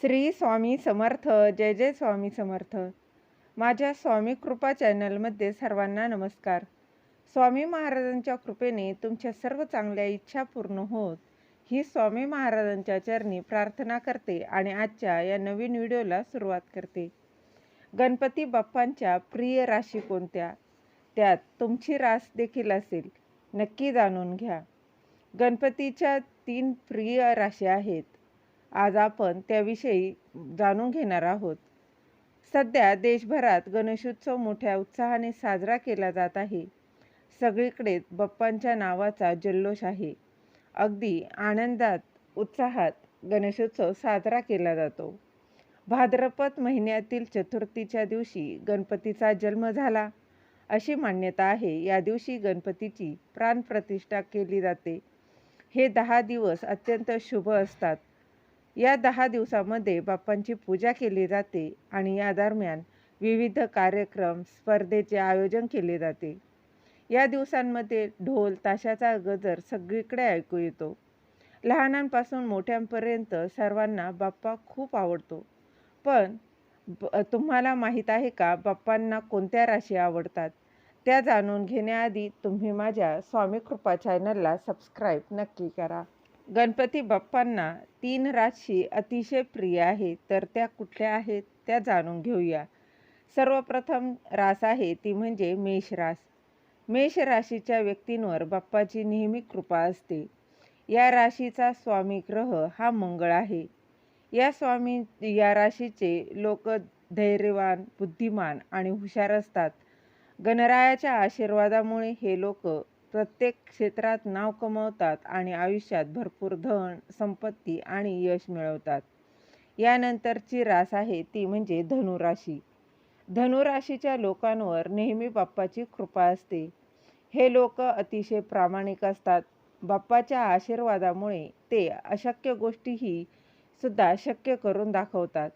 श्री स्वामी समर्थ जय जय स्वामी समर्थ. माझ्या स्वामी कृपा चॅनलमध्ये सर्वांना नमस्कार. स्वामी महाराजांच्या कृपेने तुमच्या सर्व चांगल्या इच्छा पूर्ण होत ही स्वामी महाराजांच्या चरणी प्रार्थना करते आणि आजच्या या नवीन व्हिडिओला सुरुवात करते. गणपती बाप्पांच्या प्रिय राशी कोणत्या? त्यात तुमची रास देखील असेल नक्की जाणून घ्या. गणपतीच्या तीन प्रिय राशी आहेत. आज आपण त्याविषयी जाणून घेणार आहोत. सध्या देशभरात गणेशोत्सव मोठ्या उत्साहाने साजरा केला जात आहे. सगळीकडे बाप्पांच्या नावाचा जल्लोष आहे. अगदी आनंदात उत्साहात गणेशोत्सव साजरा केला जातो. भाद्रपद महिन्यातील चतुर्थीच्या दिवशी गणपतीचा जन्म झाला. अशी मान्यता आहे या दिवशी गणपतीची प्राणप्रतिष्ठा केली जाते. हे दहा दिवस अत्यंत शुभ असतात. या दहा दिवसामध्ये बाप्पांची पूजा केली जाते आणि या दरम्यान विविध कार्यक्रम स्पर्धेचे आयोजन केले जाते. या दिवसांमध्ये ढोल ताशाचा गजर सगळीकडे ऐकू येतो. लहानांपासून मोठ्यांपर्यंत सर्वांना बाप्पा खूप आवडतो. पण तुम्हाला माहीत आहे का बाप्पांना कोणत्या राशी आवडतात? त्या जाणून घेण्याआधी तुम्ही माझ्या स्वामी कृपा चॅनलला सबस्क्राईब नक्की करा. गणपती बाप्पांना तीन राशी अतिशय प्रिय आहे तर त्या कुठल्या आहेत त्या जाणून घेऊया. सर्वप्रथम रास आहे ती म्हणजे मेष रास. मेष राशीच्या व्यक्तींवर बाप्पाची नेहमी कृपा असते. या राशीचा स्वामी ग्रह हा मंगळ आहे. या स्वामी या राशीचे लोक धैर्यवान बुद्धिमान आणि हुशार असतात. गणरायाच्या आशीर्वादामुळे हे लोक प्रत्येक क्षेत्रात नाव कमवतात आणि आयुष्यात भरपूर धन संपत्ती आणि यश मिळवतात. यानंतरची रास आहे ती म्हणजे धनुराशी. धनुराशीच्या लोकांवर नेहमी बाप्पाची कृपा असते. हे लोक अतिशय प्रामाणिक असतात. बाप्पाच्या आशीर्वादामुळे ते अशक्य गोष्टीही सुद्धा शक्य करून दाखवतात.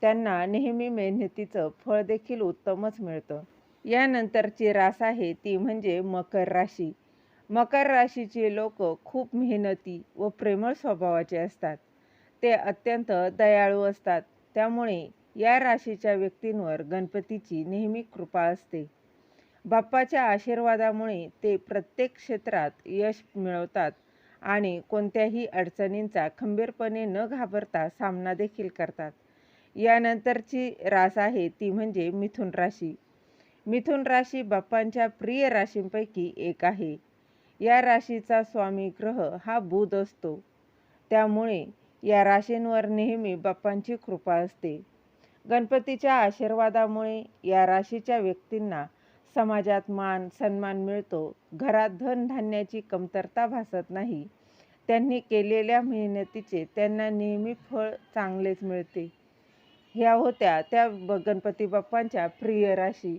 त्यांना नेहमी मेहनतीचं फळ देखील उत्तमच मिळतं. यानंतरची रास आहे ती म्हणजे मकर राशी. मकर राशीचे लोक खूप मेहनती व प्रेमळ स्वभावाचे असतात. ते अत्यंत दयाळू असतात. त्यामुळे या राशीच्या व्यक्तींवर गणपतीची नेहमी कृपा असते. बाप्पाच्या आशीर्वादामुळे ते प्रत्येक क्षेत्रात यश मिळवतात आणि कोणत्याही अडचणींचा खंबीरपणे न घाबरता सामना देखील करतात. यानंतरची रास आहे ती म्हणजे मिथुन राशी. मिथुन राशी बाप्पांच्या प्रिय राशींपैकी एक आहे. या राशीचा स्वामी ग्रह हा बुध असतो. त्यामुळे या राशींवर नेहमी बाप्पांची कृपा असते. गणपतीच्या आशीर्वादामुळे या राशीच्या व्यक्तींना समाजात मान सन्मान मिळतो. घरात धनधान्याची कमतरता भासत नाही. त्यांनी केलेल्या मेहनतीचे त्यांना नेहमी फळ चांगलेच मिळते. ह्या होत्या त्या गणपती बाप्पांच्या प्रिय राशी.